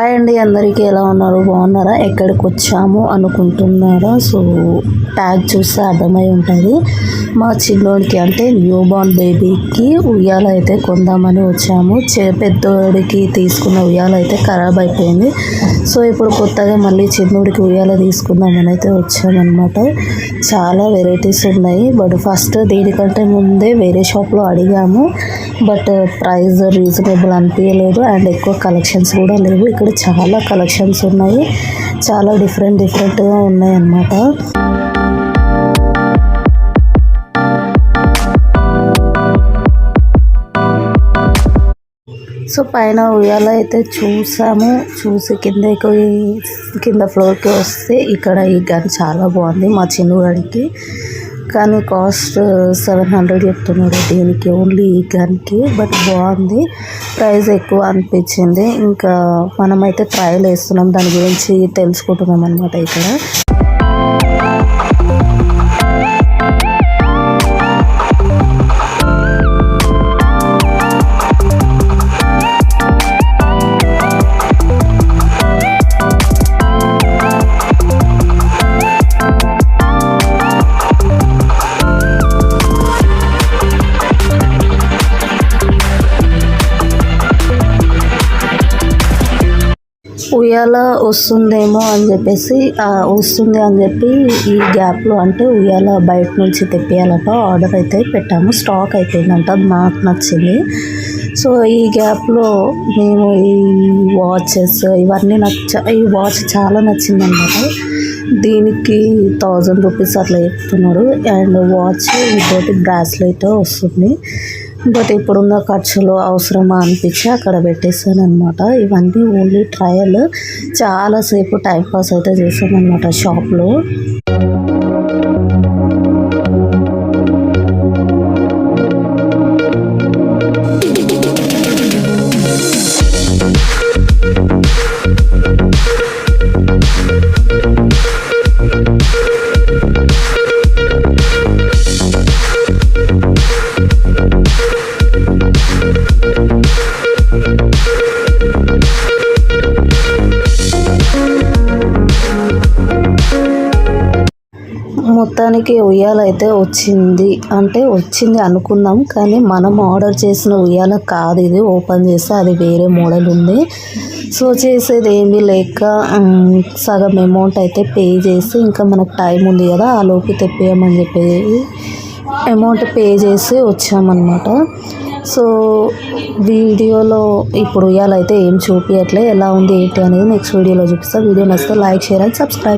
Hi అండి అందరికీ ఎలా ఉన్నారు? బాగున్నారా? ఎక్కడికి వచ్చాము అనుకుంటున్నారా? సో ట్యాగ్ చూస్తే అర్థమై ఉంటుంది. మా చిన్నోడికి అంటే న్యూ బార్న్ బేబీకి ఉయ్యాల అయితే కొందామని వచ్చాము. చే పెద్దోడికి తీసుకున్న ఉయ్యాల అయితే ఖరాబ్ అయిపోయింది. సో ఇప్పుడు కొత్తగా మళ్ళీ చిన్నోడికి ఉయ్యాల తీసుకుందామని అయితే వచ్చామన్నమాట. చాలా వెరైటీస్ ఉన్నాయి. బట్ ఫస్ట్ దీనికంటే ముందే వేరే షాప్లో అడిగాము. బట్ ప్రైస్ రీజనబుల్ అనిపించలేదు అండ్ ఎక్కువ కలెక్షన్స్ కూడా లేవు. ఇక్కడ చాలా కలెక్షన్స్ ఉన్నాయి. చాలా డిఫరెంట్ డిఫరెంట్గా ఉన్నాయి అన్నమాట సో పైన ఉయ్యాల అయితే చూసాము. చూసి కిందకి కింద ఫ్లోర్కి వస్తే ఇక్కడ ఈ గన్ చాలా బాగుంది మా చిన్నగాడికి కానీ కాస్ట్ సెవెన్ హండ్రెడ్ చెప్తున్నారు దీనికి ఓన్లీ ఈ గన్కి బట్ బాగుంది. ప్రైస్ ఎక్కువ అనిపించింది. ఇంకా మనమైతే ట్రయల్ వేస్తున్నాం. దాని గురించి తెలుసుకుంటున్నాం అనమాట ఇక్కడ. ఉయ్యాల వస్తుందేమో అని చెప్పేసి వస్తుంది అని చెప్పి ఈ గ్యాప్లో అంటే ఉయ్యాల బయట నుంచి తెప్పియాలట. ఆర్డర్ అయితే పెట్టాము. స్టాక్ అయిపోయిందంట. మాకు నాకు నచ్చింది. సో ఈ గ్యాప్లో మేము ఈ వాచెస్ ఇవన్నీ నచ్చ ఈ వాచ్ చాలా నచ్చింది అన్నమాట దీనికి థౌజండ్ రూపీస్ అట్లా చెప్తున్నారు. అండ్ వాచ్ ఇంకోటి బ్రాస్లెట్ వస్తుంది. బట్ ఇప్పుడున్న ఖర్చులు అవసరమా అనిపించి అక్కడ పెట్టేసాను అనమాట ఇవన్నీ ఓన్లీ ట్రయల్. చాలాసేపు టైం పాస్ అయితే చేసాను అనమాట షాప్లో. మొత్తానికి ఉయ్యాల అయితే వచ్చింది. అంటే వచ్చింది అనుకున్నాం కానీ మనం ఆర్డర్ చేసిన ఉయ్యాల కాదు ఇది. ఓపెన్ చేస్తే అది వేరే మోడల్ ఉంది. సో చేసేది ఏమీ లేక సగం అమౌంట్ అయితే పే చేసి ఇంకా మనకు టైం ఉంది కదా ఆ లోపు తెప్పేయమని చెప్పి అమౌంట్ పే చేసి వచ్చామన్నమాట. సో వీడియోలో ఇప్పుడు ఉయ్యాలైతే ఏం చూపించట్లే ఎలా ఉంది ఏంటి అనేది నెక్స్ట్ వీడియోలో చూపిస్తా. వీడియో నచ్చితే లైక్ షేర్ అండ్ సబ్స్క్రైబ్